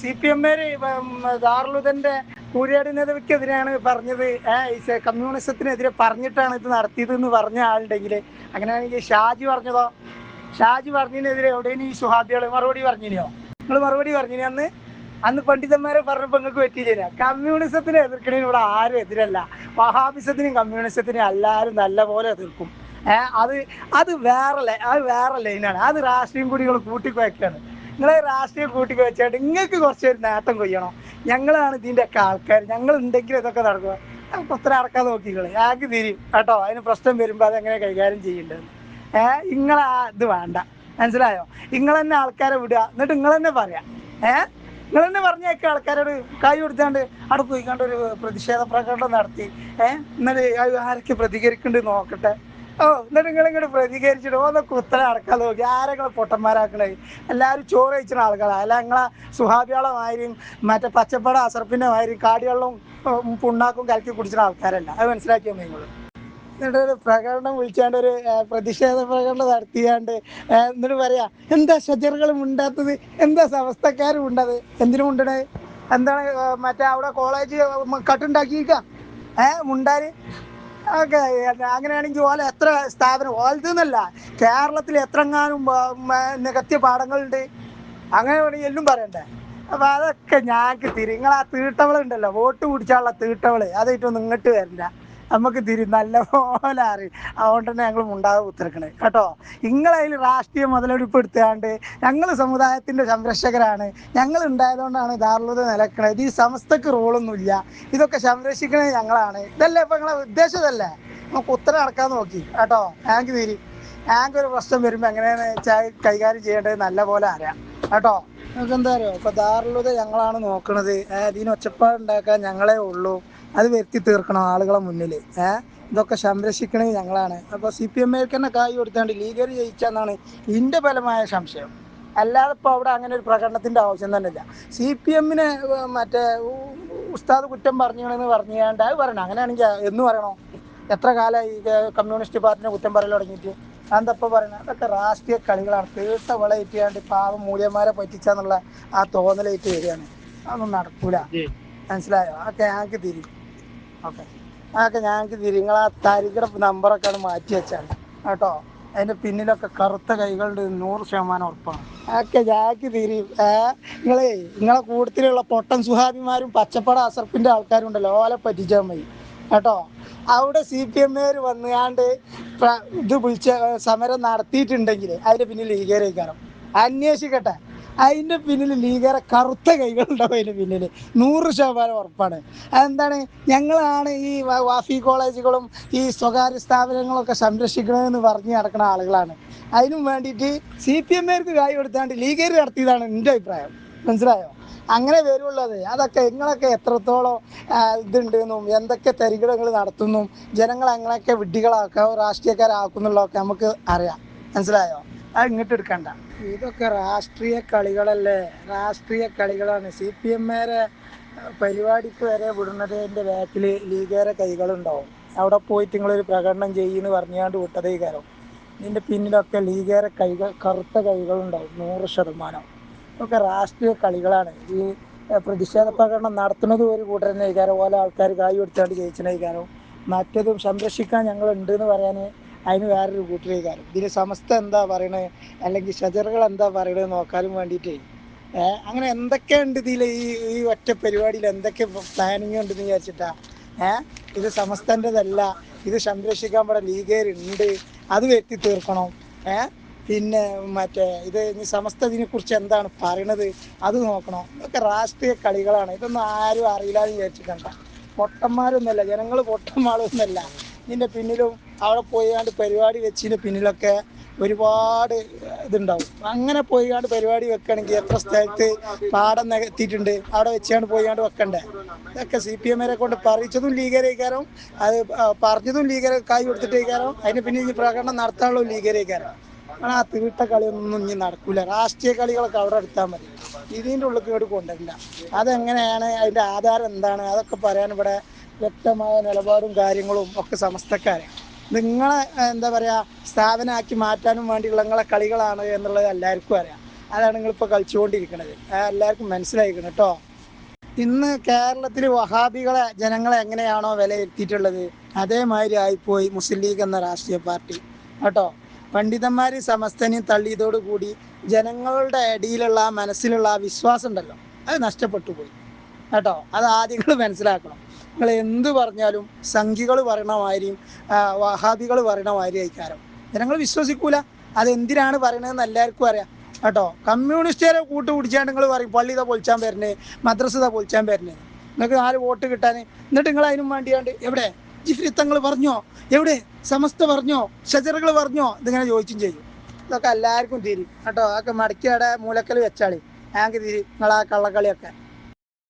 C P എമ്മാര് ദാറുലുദന്റെ കൂരിയാടി നേതാവിക്കെതിരെയാണ് പറഞ്ഞത് കമ്മ്യൂണിസത്തിനെതിരെ പറഞ്ഞിട്ടാണ് ഇത് നടത്തിയത് എന്ന് പറഞ്ഞ ആളുണ്ടെങ്കിൽ അങ്ങനെയാണെങ്കിൽ ഷാജി പറഞ്ഞതോ? ഷാജി പറഞ്ഞതിനെതിരെ എവിടെയും ഈ സുഹാബികൾ മറുപടി പറഞ്ഞിനോ നിങ്ങൾ മറുപടി പറഞ്ഞിനി അന്ന് അന്ന് പണ്ഡിതന്മാരെ പറഞ്ഞപ്പോൾ നിങ്ങൾക്ക് പറ്റിയില്ല കമ്മ്യൂണിസത്തിനെ എതിർക്കണേന് ഇവിടെ ആരും എതിരല്ല. വഹാബിസത്തിനും കമ്മ്യൂണിസത്തിനും എല്ലാവരും നല്ലപോലെ എതിർക്കും. ഏഹ് അത് അത് വേറെ അത് വേറെ ലൈനാണ്. അത് രാഷ്ട്രീയം കൂടി നിങ്ങൾ കൂട്ടിക്കുവയ്ക്കാണ് നിങ്ങളെ രാഷ്ട്രീയം കൂട്ടിക്കുവച്ചായിട്ട് നിങ്ങൾക്ക് കുറച്ച് ഒരു നേട്ടം കൊയ്യണം. ഞങ്ങളാണ് ഇതിന്റെയൊക്കെ ആൾക്കാർ ഞങ്ങൾ ഉണ്ടെങ്കിൽ ഇതൊക്കെ നടക്കുക ഉത്തരം അടക്കാൻ നോക്കിക്കളെ. ഞങ്ങൾക്ക് തിരിയും. കേട്ടോ? അതിന് പ്രശ്നം വരുമ്പോൾ അതെങ്ങനെ കൈകാര്യം ചെയ്യേണ്ടത് ഏഹ് നിങ്ങളെ ഇത് വേണ്ട. മനസ്സിലായോ? നിങ്ങൾ തന്നെ ആൾക്കാരെ വിടുക. എന്നിട്ട് നിങ്ങൾ തന്നെ പറയാം. ഏഹ് നിങ്ങൾ തന്നെ പറഞ്ഞേക്ക ആൾക്കാരോട് കൈ കൊടുത്താണ്ട് അവിടെ പോയിക്കാണ്ട് ഒരു പ്രതിഷേധ പ്രകടനം നടത്തി. ഏഹ് എന്നിട്ട് ആരൊക്കെ പ്രതികരിക്കുന്നുണ്ട് നോക്കട്ടെ. എന്നിട്ട് നിങ്ങൾ ഇങ്ങോട്ട് പ്രതികരിച്ചിട്ട് ഒന്ന് കുത്തനെ അടക്കാൻ നോക്കി. ആരെങ്കിലും പൊട്ടന്മാരാക്കണേ? എല്ലാവരും ചോറ് കഴിച്ചിരുന്ന ആളുകളാണ് അല്ല നിങ്ങളെ സുഹാബിയാളെ മാതിരിയും മറ്റേ പച്ചപ്പട അസർപ്പിന്റെ മാതിരി കാടിവെള്ളവും പുണ്ണാക്കും കലക്കി കുടിച്ചിട്ട് ആൾക്കാരല്ല. അത് മനസ്സിലാക്കിയോ നിങ്ങൾ? എന്നിട്ട് ഒരു പ്രകടനം വിളിച്ചാണ്ട് ഒരു പ്രതിഷേധ പ്രകടനം നടത്തിയാണ്ട് എന്നിട്ട് പറയാ എന്താ ഷജറുകൾ ഉണ്ടാത്തത് എന്താ സമസ്തക്കാരും ഉണ്ടത് എന്തിനും ഉണ്ടണേ എന്താണ് മറ്റേ അവിടെ കോളേജ് കട്ടുണ്ടാക്കിയിരിക്കാം ഏഹ് മുണ്ടാര് ഓക്കെ അങ്ങനെയാണെങ്കിൽ ഓല എത്ര സ്ഥാപനം ഓലതെന്നല്ല കേരളത്തിൽ എത്രങ്ങാനും നികത്തിയ പാടങ്ങളുണ്ട് അങ്ങനെ വേണമെങ്കിൽ എല്ലാം പറയണ്ടേ? അപ്പൊ അതൊക്കെ ഞങ്ങൾക്ക് തിരി നിങ്ങൾ ആ തീട്ടവളുണ്ടല്ലോ വോട്ട് കുടിച്ചാലുള്ള തീട്ടവൾ അതായിട്ടൊന്നും ഇങ്ങോട്ട് വരില്ല നമുക്ക് തിരി നല്ല പോലെ അറിയും. അതുകൊണ്ട് തന്നെ ഞങ്ങൾ മുണ്ടാതെ കുത്തിരിക്കണേ. കേട്ടോ? നിങ്ങളതിൽ രാഷ്ട്രീയം മുതലെടുപ്പ് എടുത്താണ്ട് ഞങ്ങൾ സമുദായത്തിന്റെ സംരക്ഷകരാണ്. ഞങ്ങൾ ഉണ്ടായതുകൊണ്ടാണ് ദാർലത നിലക്കണത്. ഈ സമസ്തക്ക് റോളൊന്നുമില്ല ഇതൊക്കെ സംരക്ഷിക്കണത് ഞങ്ങളാണ്. ഇതല്ലേ ഇപ്പൊ നിങ്ങളെ ഉദ്ദേശം ഇതല്ലേ? നമുക്ക് ഉത്തരം അടക്കാൻ നോക്കി. കേട്ടോ? ഞങ്ങൾക്ക് തിരി. ഞങ്ങൾക്ക് ഒരു പ്രശ്നം വരുമ്പോൾ എങ്ങനെയാണെന്ന് വെച്ചാൽ കൈകാര്യം ചെയ്യേണ്ടത് നല്ല പോലെ അറിയാം. കേട്ടോ? നമുക്ക് എന്താ അറിയോ? ഇപ്പൊ ദാറുള്ളത് ഞങ്ങളാണ് നോക്കണത്. ഇതിന് ഒച്ചപ്പാട് ഉണ്ടാക്കാൻ ഞങ്ങളെ ഉള്ളൂ. അത് വരുത്തി തീർക്കണം ആളുകളെ മുന്നിൽ ഏഹ് ഇതൊക്കെ സംരക്ഷിക്കണത് ഞങ്ങളാണ്. അപ്പൊ സി പി എം തന്നെ കായ് കൊടുത്താണ്ട് ലീഗർ ജയിച്ചെന്നാണ് ഇന്റെ ഫലമായ സംശയം. അല്ലാതെ ഇപ്പോൾ അവിടെ അങ്ങനെ ഒരു പ്രകടനത്തിന്റെ ആവശ്യം തന്നെ ഇല്ല. സി പി എമ്മിന് മറ്റേ ഉസ്താദ് കുറ്റം പറഞ്ഞു പറഞ്ഞാണ്ട് അത് പറയണം. അങ്ങനെയാണെങ്കിൽ എന്ന് പറയണോ? എത്ര കാലമായി കമ്മ്യൂണിസ്റ്റ് പാർട്ടിനെ കുറ്റം പറയൽ തുടങ്ങിയിട്ട്? അതെന്തപ്പോൾ പറയുന്നത് അതൊക്കെ രാഷ്ട്രീയ കളികളാണ്. തീർത്ത വിളയിട്ടാണ്ട് പാവം മൂല്യന്മാരെ പറ്റിച്ചാന്നുള്ള ആ തോന്നലേറ്റ് വരികയാണ്. അതൊന്നും നടക്കൂല. മനസ്സിലായോ? അതൊക്കെ ഞങ്ങൾക്ക് തിരി ഓക്കെ. അതൊക്കെ ഞങ്ങൾക്ക് തിരി നിങ്ങൾ ആ തരികട നമ്പറൊക്കെ ആണ് മാറ്റി വെച്ചാണ് കേട്ടോ? അതിന്റെ പിന്നിലൊക്കെ കറുത്ത കൈകളുടെ നൂറ് ശതമാനം ഉറപ്പാണ്. അതൊക്കെ ഞാക്ക് തിരി നിങ്ങളെ നിങ്ങളേ നിങ്ങളെ കൂട്ടത്തിലുള്ള പൊട്ടൻ സുഹാബിമാരും പച്ചപ്പട അസർപ്പിന്റെ ആൾക്കാരും ഉണ്ടല്ലോ. ഓലെ പറ്റിച്ചാൽ മതി. കേട്ടോ. അവിടെ സി പി എമ്മുകാർ വന്നുകാണ്ട് ഇത് വിളിച്ച സമരം നടത്തിയിട്ടുണ്ടെങ്കിൽ അതിന്റെ പിന്നിൽ ലീഗേരേക്കാരം അന്വേഷിക്കട്ടെ. അതിന്റെ പിന്നിൽ ലീഗറെ കറുത്ത കൈകൾ ഉണ്ടാവും അതിന്റെ പിന്നിൽ നൂറ് ശതമാനം ഉറപ്പാണ്. അതെന്താണ്? ഞങ്ങളാണ് ഈ വാഫി കോളേജുകളും ഈ സ്വകാര്യ സ്ഥാപനങ്ങളൊക്കെ സംരക്ഷിക്കണമെന്ന് പറഞ്ഞ് നടക്കുന്ന ആളുകളാണ്. അതിനും വേണ്ടിയിട്ട് സി പി എമ്മുകാർക്ക് കായ് കൊടുത്താണ്ട് ലീഗേര് നടത്തിയതാണ് എന്റെ അഭിപ്രായം. മനസ്സിലായോ? അങ്ങനെ വരുള്ളത്. അതൊക്കെ നിങ്ങളൊക്കെ എത്രത്തോളം ഇതുണ്ട് എന്നും എന്തൊക്കെ തരികിടങ്ങൾ നടത്തുന്നു ജനങ്ങൾ അങ്ങനെയൊക്കെ വിഡ്ഢികളാക്കുക രാഷ്ട്രീയക്കാരാക്കുന്നുള്ളതൊക്കെ നമുക്ക് അറിയാം. മനസ്സിലായോ? അത് ഇങ്ങോട്ട് എടുക്കണ്ട. ഇതൊക്കെ രാഷ്ട്രീയ കളികളല്ലേ? രാഷ്ട്രീയ കളികളാണ്. സി പി എമ്മാരെ പരിപാടിക്ക് വരെ വിടുന്നതിന്റെ ബാക്കിൽ ലീഗേറെ കൈകളുണ്ടാവും. അവിടെ പോയിട്ട് നിങ്ങളൊരു പ്രകടനം ചെയ്യുമെന്ന് പറഞ്ഞാണ്ട് വിട്ടതേ കാരം. ഇതിന്റെ പിന്നിലൊക്കെ ലീഗേറെ കൈകൾ കറുത്ത കൈകളുണ്ടാവും. നൂറ് ശതമാനം. ഇതൊക്കെ രാഷ്ട്രീയ കളികളാണ്. ഈ പ്രതിഷേധ പ്രകടനം നടത്തുന്നത് ഒരു കൂട്ടരനെ വികാരം ഓരോ ആൾക്കാർ കായ് കൊടുത്താണ്ട് ജയിച്ചണേ കാരം മറ്റേതും സംരക്ഷിക്കാൻ ഞങ്ങൾ ഉണ്ട് എന്ന് പറയാൻ അതിന് വേറൊരു കൂട്ടരേ വികാരം ഇതിന് സമസ്ത എന്താ പറയണേ? അല്ലെങ്കിൽ ഷജറുകൾ എന്താ പറയണേ നോക്കാനും വേണ്ടിയിട്ടേ അങ്ങനെ എന്തൊക്കെ ഉണ്ട് ഇതിൽ ഈ ഈ ഒറ്റ പരിപാടിയിൽ? എന്തൊക്കെ പ്ലാനിങ് ഉണ്ടെന്ന് വിചാരിച്ചിട്ടാ? ഏഹ് ഇത് സമസ്തന്റെതല്ല. ഇത് സംരക്ഷിക്കാൻ ഇവിടെ ലീഗേരുണ്ട്. അത് വെട്ടി തീർക്കണം. ഏഹ് പിന്നെ മറ്റേ ഇത് ഇനി സമസ്ത ഇതിനെ കുറിച്ച് എന്താണ് പറയണത്? അത് നോക്കണം? ഇതൊക്കെ രാഷ്ട്രീയ കളികളാണ്. ഇതൊന്നും ആരും അറിയില്ല എന്ന് പൊട്ടന്മാരൊന്നുമല്ല. ജനങ്ങൾ പൊട്ടന്മാരൊന്നുമല്ല. ഇതിന്റെ പിന്നിലും അവിടെ പോയാണ്ട് പരിപാടി വെച്ചതിന്റെ പിന്നിലൊക്കെ ഒരുപാട് ഇതുണ്ടാവും. അങ്ങനെ പോയിക്കാണ്ട് പരിപാടി വെക്കുകയാണെങ്കിൽ എത്ര സ്ഥലത്ത് പാടം നികത്തിയിട്ടുണ്ട് അവിടെ വെച്ചാണ്ട് പോയിക്കാണ്ട് വെക്കണ്ടേ? ഇതൊക്കെ സി പി എമ്മിനെ കൊണ്ട് പറയിച്ചതും ലീഗരേക്കാരം അത് പറഞ്ഞതും ലീഗരെ കായ് കൊടുത്തിട്ടേക്കാരം അതിന് പിന്നെ ഈ പ്രകടനം നടത്താനുള്ള ലീഗരേക്കാരം ആ തീട്ട കളിയൊന്നും ഇനി നടക്കൂല. രാഷ്ട്രീയ കളികളൊക്കെ അവിടെ എടുത്താൽ മതി. ഇതിന്റെ ഉള്ളിൽ കേട് കൊണ്ടുവരില്ല. അതെങ്ങനെയാണ്? അതിന്റെ ആധാരം എന്താണ്? അതൊക്കെ പറയാൻ ഇവിടെ വ്യക്തമായ നിലപാടും കാര്യങ്ങളും ഒക്കെ സമസ്തക്കാരെ. നിങ്ങളെ എന്താ പറയുക സ്ഥാപനമാക്കി മാറ്റാനും വേണ്ടിയുള്ള നിങ്ങളെ കളികളാണ് എന്നുള്ളത് എല്ലാവർക്കും അറിയാം. അതാണ് നിങ്ങളിപ്പോൾ കളിച്ചുകൊണ്ടിരിക്കുന്നത് എല്ലാവർക്കും മനസ്സിലായിക്കണം കേട്ടോ ഇന്ന് കേരളത്തിൽ വഹാബികളെ ജനങ്ങളെ എങ്ങനെയാണോ വിലയിരുത്തിയിട്ടുള്ളത്? അതേമാതിരി ആയിപ്പോയി മുസ്ലിം ലീഗ് എന്ന രാഷ്ട്രീയ പാർട്ടി. കേട്ടോ? പണ്ഡിതന്മാർ സമസ്തനെയും തള്ളിയതോടുകൂടി ജനങ്ങളുടെ ഇടയിലുള്ള മനസ്സിലുള്ള ആ വിശ്വാസം ഉണ്ടല്ലോ അത് നഷ്ടപ്പെട്ടു പോയി. കേട്ടോ? അത് ആദ്യം നിങ്ങൾ മനസ്സിലാക്കണം. നിങ്ങൾ എന്ത് പറഞ്ഞാലും സംഖ്യകൾ പറയണ മാതിരിയും വഹാബികൾ പറയണ മാതിരി ആയിക്കാരം ജനങ്ങൾ വിശ്വസിക്കൂല. അത് എന്തിനാണ് പറയണതെന്ന് എല്ലാവർക്കും അറിയാം. കേട്ടോ? കമ്മ്യൂണിസ്റ്റുകാരെ കൂട്ട് പിടിച്ചാണ്ട് നിങ്ങൾ പറയും പള്ളി ഇതാ പൊളിച്ചാൻ വരണേ മദ്രസത പൊളിച്ചാൻ വരണേ. നിങ്ങൾക്ക് നാല് വോട്ട് കിട്ടാൻ എന്നിട്ട് നിങ്ങൾ അതിനും വേണ്ടിയാണ്ട് എവിടെ? ജിഫ്രിത്തങ്ങൾ പറഞ്ഞോ എവിടെ സമസ്ത പറഞ്ഞോ ഷജറുകൾ പറഞ്ഞോ ഇതിങ്ങനെ ചോദിച്ചും ചെയ്യും ഇതൊക്കെ എല്ലാവർക്കും തിരി കേട്ടോ അതൊക്കെ മടക്കിയുടെ മൂലക്കൽ വെച്ചാളി ഞങ്ങൾക്ക് തിരി നിങ്ങളാ കള്ളക്കളിയൊക്കെ